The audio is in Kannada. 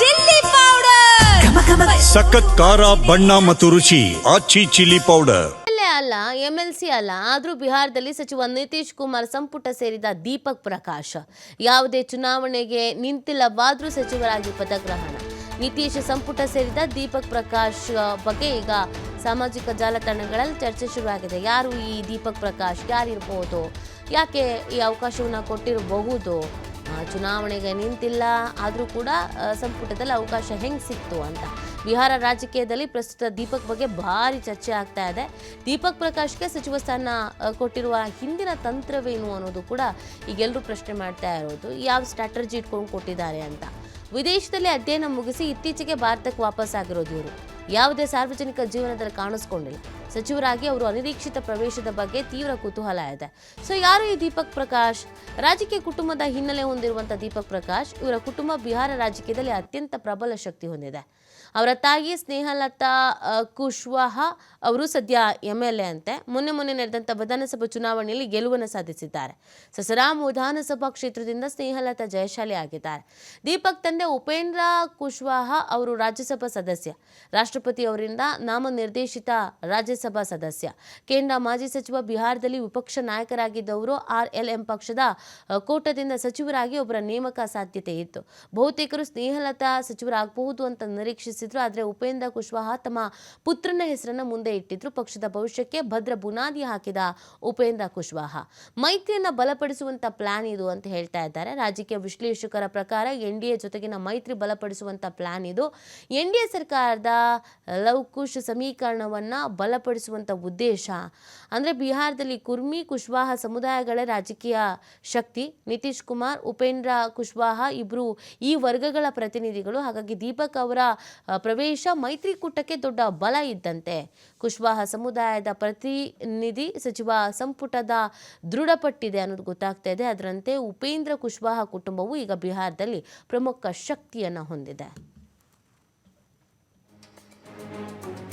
Chilli powder. ಸಖತ್ ಖಾರ ಬಣ್ಣ ಮತ್ತು ರುಚಿ ಆಚಿ ಚಿಲ್ಲಿ ಪೌಡರ್. ಅಲ್ಲೇ ಅಲ್ಲ ಎಂ ಎಲ್ ಸಿ ಅಲ್ಲ ಆದರೂ ಬಿಹಾರದಲ್ಲಿ ಸಚಿವ ನಿತೀಶ್ ಕುಮಾರ್ ಸಂಪುಟ ಸೇರಿದ ದೀಪಕ್ ಪ್ರಕಾಶ್. ಯಾವುದೇ ಚುನಾವಣೆಗೆ ನಿಂತಿಲ್ಲವಾದರೂ ಸಚಿವರಾಗಿ ಪದಗ್ರಹಣ. ನಿತೀಶ್ ಸಂಪುಟ ಸೇರಿದ ದೀಪಕ್ ಪ್ರಕಾಶ್ ಬಗ್ಗೆ ಈಗ ಸಾಮಾಜಿಕ ಜಾಲತಾಣಗಳಲ್ಲಿ ಚರ್ಚೆ ಶುರುವಾಗಿದೆ. ಯಾರು ಈ ದೀಪಕ್ ಪ್ರಕಾಶ್? ಯಾರಿರ್ಬೋದು? ಯಾಕೆ ಈ ಅವಕಾಶವನ್ನು ಕೊಟ್ಟಿರಬಹುದು? ಚುನಾವಣೆಗೆ ನಿಂತಿಲ್ಲ. ಆದರೂ ಕೂಡ ಸಂಪುಟದಲ್ಲಿ ಅವಕಾಶ ಹೆಂಗೆ ಸಿಕ್ತು ಅಂತ. ಬಿಹಾರ ರಾಜಕೀಯದಲ್ಲಿ ಪ್ರಸ್ತುತ ದೀಪಕ್ ಬಗ್ಗೆ ಭಾರಿ ಚರ್ಚೆ ಆಗ್ತಾ ಇದೆ. ದೀಪಕ್ ಪ್ರಕಾಶ್ಗೆ ಸಚಿವ ಸ್ಥಾನ ಕೊಟ್ಟಿರುವ ಹಿಂದಿನ ತಂತ್ರವೇನು ಅನ್ನೋದು ಕೂಡ ಈಗೆಲ್ಲರೂ ಪ್ರಶ್ನೆ ಮಾಡ್ತಾ ಇರೋದು. ಯಾವ ಸ್ಟ್ರಾಟಜಿ ಇಟ್ಕೊಂಡು ಕೊಟ್ಟಿದ್ದಾರೆ ಅಂತ. ವಿದೇಶದಲ್ಲಿ ಅಧ್ಯಯನ ಮುಗಿಸಿ ಇತ್ತೀಚೆಗೆ ಭಾರತಕ್ಕೆ ವಾಪಸ್ ಆಗಿರೋದು ಇವರು. ಯಾವುದೇ ಸಾರ್ವಜನಿಕ ಜೀವನದಲ್ಲಿ ಕಾಣಿಸ್ಕೊಂಡಿಲ್ಲ. ಸಚಿವರಾಗಿ ಅವರು ಅನಿರೀಕ್ಷಿತ ಪ್ರವೇಶದ ಬಗ್ಗೆ ತೀವ್ರ ಕುತೂಹಲ ಇದೆ. ಸೊ, ಯಾರು ಈ ದೀಪಕ್ ಪ್ರಕಾಶ್? ರಾಜಕೀಯ ಕುಟುಂಬದ ಹಿನ್ನೆಲೆ ಹೊಂದಿರುವಂಥ ದೀಪಕ್ ಪ್ರಕಾಶ್, ಇವರ ಕುಟುಂಬ ಬಿಹಾರ ರಾಜಕೀಯದಲ್ಲಿ ಅತ್ಯಂತ ಪ್ರಬಲ ಶಕ್ತಿ ಹೊಂದಿದೆ. ಅವರ ತಾಯಿ ಸ್ನೇಹಲತಾ ಕುಶ್ವಾಹ ಅವರು ಸದ್ಯ ಎಂ ಎಲ್ ಎ ಅಂತೆ. ಮೊನ್ನೆ ಮೊನ್ನೆ ನಡೆದಂಥ ವಿಧಾನಸಭಾ ಚುನಾವಣೆಯಲ್ಲಿ ಗೆಲುವನ್ನು ಸಾಧಿಸಿದ್ದಾರೆ. ಸಸರಾಮ್ ವಿಧಾನಸಭಾ ಕ್ಷೇತ್ರದಿಂದ ಸ್ನೇಹಲತಾ ಜಯಶಾಲಿ ಆಗಿದ್ದಾರೆ. ದೀಪಕ್ ತಂದೆ ಉಪೇಂದ್ರ ಕುಶ್ವಾಹ ಅವರು ರಾಜ್ಯಸಭಾ ಸದಸ್ಯ. ರಾಷ್ಟ್ರಪತಿ ಅವರಿಂದ ನಾಮನಿರ್ದೇಶಿತ ರಾಜ್ಯಸಭಾ ಸದಸ್ಯ. ಕೇಂದ್ರ ಮಾಜಿ ಸಚಿವ ಬಿಹಾರದಲ್ಲಿ ವಿಪಕ್ಷ ನಾಯಕರಾಗಿದ್ದವರು ಆರ್ ಎಲ್ ಎಂ ಪಕ್ಷದ ಕೋಟದಿಂದ ಸಚಿವರಾಗಿ ಒಬ್ಬರ ನೇಮಕ ಸಾಧ್ಯತೆ ಇತ್ತು. ಬಹುತೇಕರು ಸ್ನೇಹಲತಾ ಸಚಿವರಾಗಬಹುದು ಅಂತ ನಿರೀಕ್ಷಿಸಿದ್ರು, ಆದರೆ ಉಪೇಂದ್ರ ಕುಶ್ವಾಹಾ ತಮ್ಮ ಪುತ್ರನ ಹೆಸರನ್ನು ಮುಂದೆ ಇಟ್ಟಿದ್ರು. ಪಕ್ಷದ ಭವಿಷ್ಯಕ್ಕೆ ಭದ್ರ ಬುನಾದಿ ಹಾಕಿದ ಉಪೇಂದ್ರ ಕುಶ್ವಾಹಾ. ಮೈತ್ರಿಯನ್ನ ಬಲಪಡಿಸುವಂತ ಪ್ಲಾನ್ ಇದು ಅಂತ ಹೇಳ್ತಾ ಇದ್ದಾರೆ. ರಾಜಕೀಯ ವಿಶ್ಲೇಷಕರ ಪ್ರಕಾರ ಎನ್ ಡಿ ಎ ಜೊತೆಗಿನ ಮೈತ್ರಿ ಬಲಪಡಿಸುವಂತ ಪ್ಲಾನ್ ಇದು. ಎನ್ ಡಿ ಎ ಸರ್ಕಾರದ ಲವಕುಶ್ ಸಮೀಕರಣವನ್ನು ಬಲಪಡಿಸುವಂಥ ಉದ್ದೇಶ. ಅಂದರೆ ಬಿಹಾರದಲ್ಲಿ ಕುರ್ಮಿ ಕುಶ್ವಾಹ ಸಮುದಾಯಗಳ ರಾಜಕೀಯ ಶಕ್ತಿ, ನಿತೀಶ್ ಕುಮಾರ್, ಉಪೇಂದ್ರ ಕುಶ್ವಾಹ ಇಬ್ಬರು ಈ ವರ್ಗಗಳ ಪ್ರತಿನಿಧಿಗಳು. ಹಾಗಾಗಿ ದೀಪಕ್ ಅವರ ಪ್ರವೇಶ ಮೈತ್ರಿಕೂಟಕ್ಕೆ ದೊಡ್ಡ ಬಲ ಇದ್ದಂತೆ. ಕುಶ್ವಾಹ ಸಮುದಾಯದ ಪ್ರತಿನಿಧಿ ಸಚಿವ ಸಂಪುಟದ ದೃಢಪಟ್ಟಿದೆ ಅನ್ನೋದು ಗೊತ್ತಾಗ್ತಾ ಇದೆ. ಅದರಂತೆ ಉಪೇಂದ್ರ ಕುಶ್ವಾಹ ಕುಟುಂಬವು ಈಗ ಬಿಹಾರದಲ್ಲಿ ಪ್ರಮುಖ ಶಕ್ತಿಯನ್ನು ಹೊಂದಿದೆ. thank you